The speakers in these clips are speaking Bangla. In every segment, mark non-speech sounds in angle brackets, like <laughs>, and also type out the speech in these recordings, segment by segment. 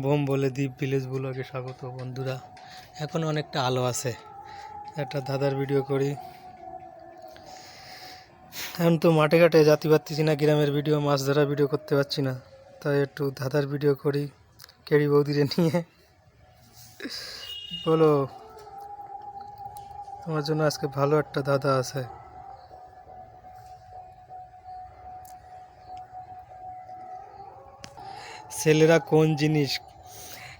বোম বলে দ্বীপ ভিলেজ ব্লগে স্বাগত বন্ধুরা। এখন অনেকটা আলো আছে। একটা দাদার ভিডিও করি। এখন তো মাঠে ঘাটে যাতে পারতেছি না গ্রামের ভিডিও, মাছ ধরা ভিডিও করতে পারছি না। তাই একটু দাদার ভিডিও করি, কেড়ি বৌদিরে নিয়ে। বলো তোমার জন্য আজকে ভালো একটা দাদা আছে। ছেলেরা কোন জিনিস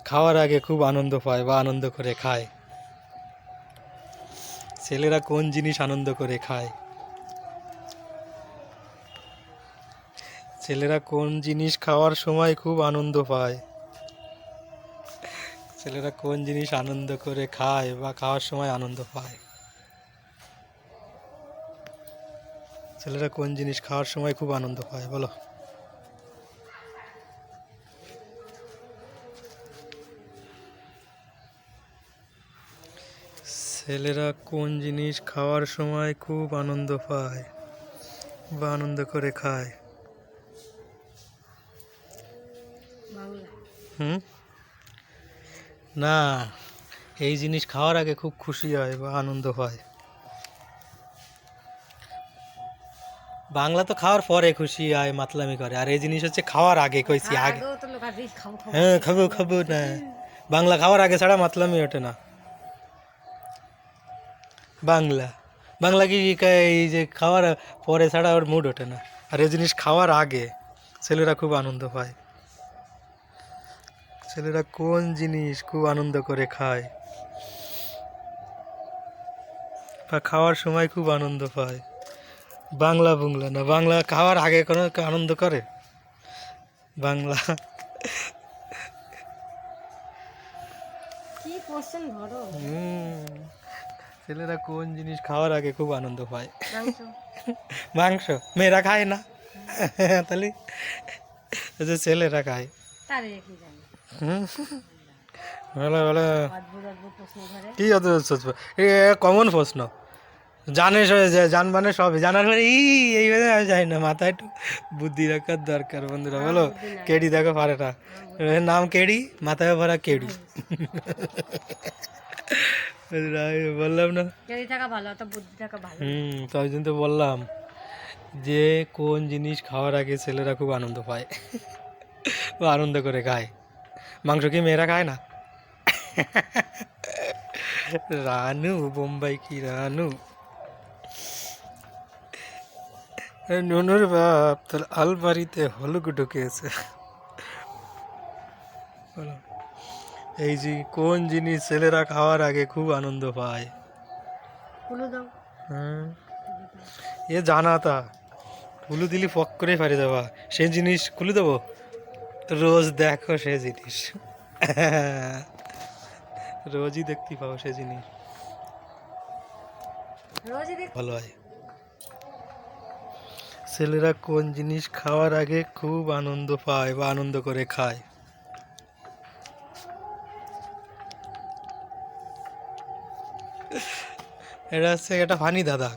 খাওয়ার আগে খুব আনন্দ পায় বা আনন্দ করে খায়? ছেলেরা কোন জিনিস আনন্দ করে খায়? ছেলেরা কোন জিনিস খাওয়ার সময় খুব আনন্দ পায়? ছেলেরা কোন জিনিস আনন্দ করে খায় বা খাওয়ার সময় আনন্দ পায়? ছেলেরা কোন জিনিস খাওয়ার সময় খুব আনন্দ পায়? বলো। ছেলেরা কোন জিনিস খাওয়ার সময় খুব আনন্দ পায় বা আনন্দ করে খায়? হুম? না এই জিনিস খাওয়ার আগে খুব খুশি হয় বা আনন্দ হয়। বাংলা তো খাওয়ার পরে খুশি হয় মাতলামি করে। আর এই জিনিস হচ্ছে খাওয়ার আগে কইছি আগে। হ্যাঁ খাব খাব না। বাংলা খাওয়ার আগে ছাড়া মাতলামি ওঠে না। বাংলা। বাংলা কি এই যে খাওয়ার পরে ছাড়া ওর মুড ওঠে না। আর এই জিনিস খাওয়ার আগে ছেলেরা খুব আনন্দ পায়। ছেলেরা কোন জিনিস খুব আনন্দ করে খায়? বা খাওয়ার সময় খুব আনন্দ পায়। বাংলা বুংলা না বাংলা খাওয়ার আগে কোনো আনন্দ করে? বাংলা। কি কোশ্চেন ধরো। হুম, ছেলেরা কোন জিনিস খাওয়ার আগে খুব আনন্দ পায়? মাংস। <laughs> মেয়েরা খায় না। <laughs> তাহলে যে ছেলেরা খায়। কি অদ্ভুত প্রশ্ন ধরে কি এ কমন প্রশ্ন। জানে সব- জানবানে সবই। জানার পরে ই এইভাবে আমি জানি না। মাথায় একটু বুদ্ধি রাখার দরকার বন্ধুরা বলো। কেডি দেখো পারে না নাম কেডি? মাথায় ভরা কেডি। <laughs> বললাম না? যদি থাকা ভালো অত বুদ্ধি থাকা ভালো হুম তাই জন্য তো বললাম যে কোন জিনিস খাওয়ার আগে ছেলেরা খুব আনন্দ পায়। <laughs> ও আনন্দ করে খায়। মাংস কি মেয়েরা খায় না? <laughs> রানু বোম্বাই কি রানু? নুনুর বাপ তোর আলমারিতে হলুক ঢুকেছে। বলো। এই যে কোন জিনিস ছেলেরা খাওয়ার আগে খুব আনন্দ পায়? দাও। এ জানা তা। খুলু দিলি ফক করে পারে যাবা সে জিনিস খুলে দেবো? রোজ দেখো সে জিনিস। রোজই দেখতে পাও সে জিনিস। ভালো হয়। ছেলেরা কোন জিনিস খাওয়ার আগে খুব আনন্দ পায় বা আনন্দ করে খায়? এটা হচ্ছে একটা ফানি দাদা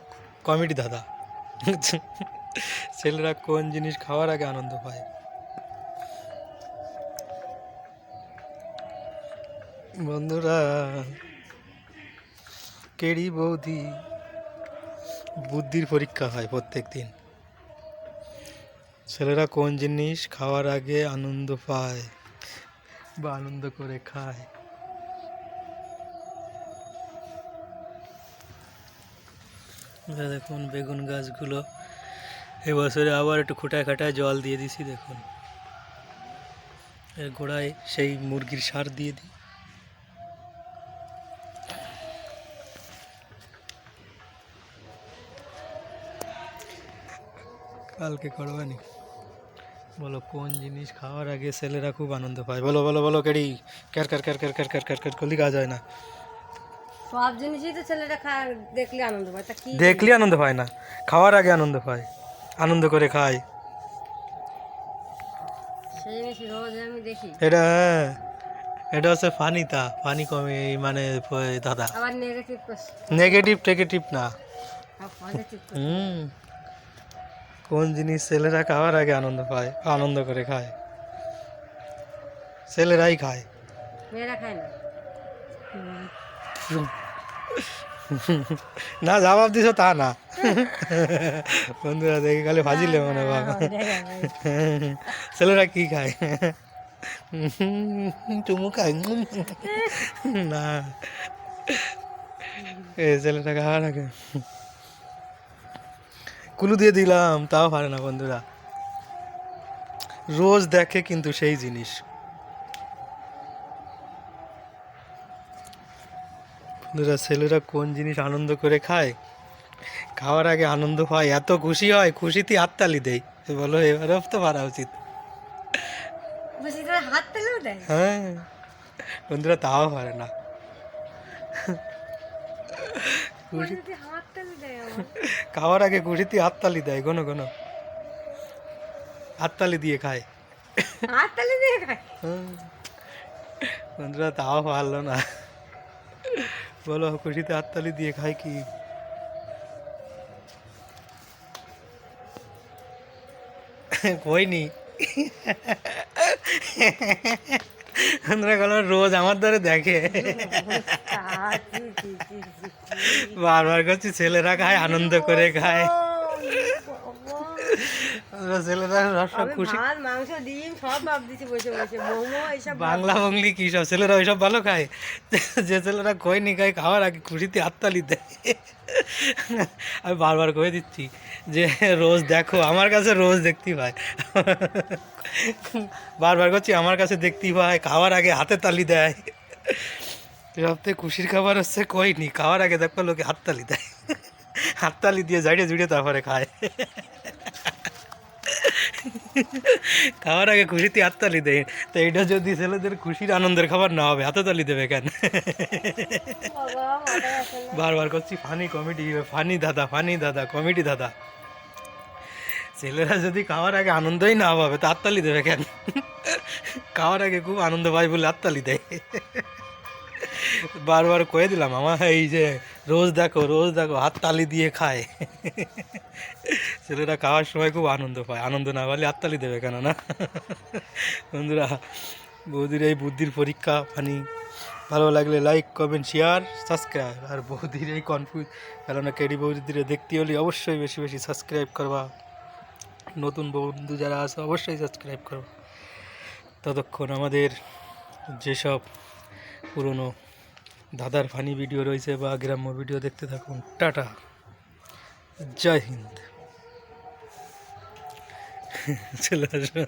কমেডি দাদা। ছেলেরা কোন জিনিস খাওয়ার আগে আনন্দ পায়? বন্ধুরা, কেড়ি বৌদি বুদ্ধির পরীক্ষা হয় প্রত্যেক দিন। ছেলেরা কোন জিনিস খাওয়ার আগে আনন্দ পায় বা আনন্দ করে খায়? দেখুন বেগুন গাছগুলো। এবছরে আবার একটু খুঁটায় খাটায় জল দিয়ে দিছি, দেখুন। এর গোড়ায় সেই মুরগির সার দিয়ে দিই। কালকে করবানি বলো, কোন জিনিস খাওয়ার আগে ছেলেরা খুব আনন্দ পায়? বলো বলো বলো, কেড়ি। ক্যার কার ক্যার ক্যার ক্যার ক্যার ক্যার করলি কাজ হয় না। সব জিনিসই তো ছেলেরা খা দেখলে আনন্দ পায়। তা কি দেখলি আনন্দ পায় না খাওয়ার আগে আনন্দ পায় আনন্দ করে খায়। সেই জিনিস রোজ আমি দেখি। এটা হ্যাঁ, এটা হচ্ছে ফানি তা ফানি কমে মানে দাদা। আবার নেগেটিভ নেগেটিভ টেগেটিভ না। হুম কোন জিনিস ছেলেরা খাওয়ার আগে আনন্দ পায় আনন্দ করে খায়? ছেলেরাই খায়। মেয়েরা খায় না। না জবাব দিছ তা না। বন্ধুরা দেখে খালি ভাজিলে মনে বাবা ছেলেরা কি খায়? চুমু খায়। না। এ ছেলেটা খাওয়া লাগে কুলু দিয়ে দিলাম তাও পারে না বন্ধুরা। রোজ দেখে কিন্তু সেই জিনিস। বন্ধুরা ছেলেরা কোন জিনিস আনন্দ করে খায়? খাওয়ার আগে আনন্দ পায়। এত খুশি হয় খুশিতে হাততালি দেয়। বলো এবারেও তো পারা উচিত। হ্যাঁ। বন্ধুরা তাও পারে না। খাওয়ার আগে খুশিতে হাততালি দেয় কোনো কোনো হাততালি দিয়ে খায়। হাত পেলে দিয়ে খায়? হুম। বন্ধুরা তাও পারল না। বলো, খুশিতে হাততালি দিয়ে খাই কি? কইনি। রোজ আমার ধরে দেখে। বারবার করছি, ছেলেরা খায়, আনন্দ করে খায়। ছেলেরা সব খুশি। ভাত মাংস ডিম সব ভাব দিচ্ছি বসে বসে। মোমো এইসব বাংলা বংলি কি সব? ছেলেরা ওইসব ভালো খায়? যে ছেলেরা কইনি খায় খাওয়ার আগে খুশিতে হাততালি দেয়। আমি বারবার কয়ে দিচ্ছি যে রোজ দেখো আমার কাছে রোজ দেখতেই পায়। বারবার করছি আমার কাছে দেখতেই পায় খাওয়ার আগে হাতে তালি দেয়। সবথেকে খুশির খাবার হচ্ছে কইনি খাওয়ার আগে দেখো লোকে হাততালি দেয়। হাততালি দিয়ে জাড়িয়ে জুড়ে তারপরে খায়। খাওয়ার আগে খুশিতে হাততালি দেয় তো এটা যদি ছেলেদের খুশির আনন্দের খাবার না হবে হাততালি দেবে কেন? বারবার করছি ফানি কমেডি ফানি দাদা ফানি দাদা কমেডি দাদা। ছেলেরা যদি খাওয়ার আগে আনন্দই না পাবে তো হাততালি দেবে কেন? খাওয়ার আগে খুব আনন্দ পাই বলে হাততালি দেয়। বারবার কয়ে দিলাম, আমার এই যে রোজ দেখো রোজ দেখো হাততালি দিয়ে খায়। ছেলেরা খাওয়ার সময় খুব আনন্দ পায়। আনন্দ না পারলে হাততালি দেবে কেন না? বন্ধুরা, বৌদির এই বুদ্ধির পরীক্ষা ফানি। ভালো লাগলে লাইক কমেন্ট শেয়ার সাবস্ক্রাইব আর বৌদির এই কনফিউজ কেননা কেডি বৌদির দেখতে হলে অবশ্যই বেশি বেশি সাবস্ক্রাইব করবা। নতুন বন্ধু যারা আছে, অবশ্যই সাবস্ক্রাইব করবা। ততক্ষণ আমাদের যেসব পুরনো দাদার ফানি ভিডিও রয়েছে বা গ্রাম্য ভিডিও দেখতে থাকুন। টাটা। জয় হিন্দ। চলে আসো।